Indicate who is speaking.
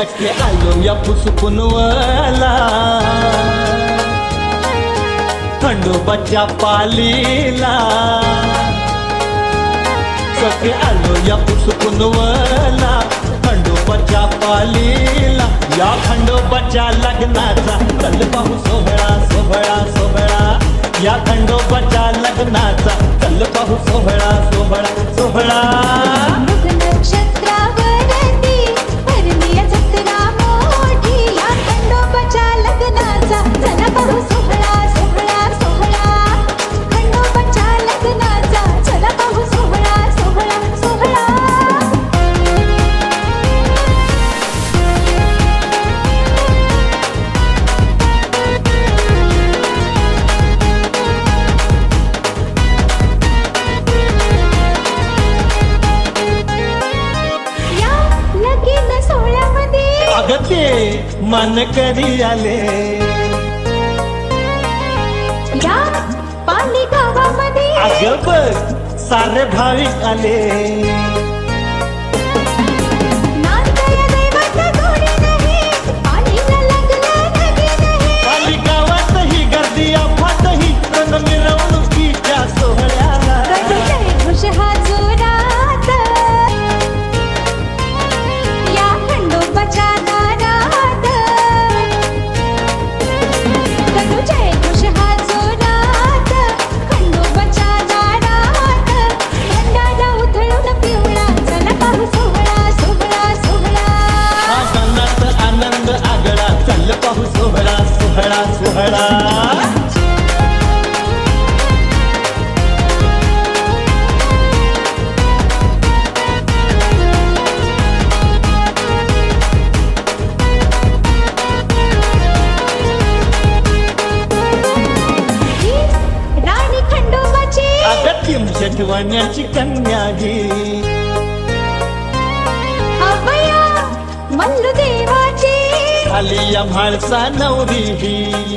Speaker 1: साठी आलो या पुसपुनवला. खंडोबाच्या पालीला. साठी आलो या पुसपुनवला. खंडोबाच्या पालीला. या खंडोबाच्या लग्नाचा चल पाहू सोहळा सोहळा सोहळा. या खंडोबाच्या लग्नाचा चल पाहू सोहळा सोहळा सोहळा. अगते मन करी आले?
Speaker 2: या पाली गावामध्ये.
Speaker 1: अग बघ सारे भाविक आले. शेठवण्याची कन्या ही.
Speaker 2: मल्लू देवाची
Speaker 1: खाली या म्हाळसा नवरी ही.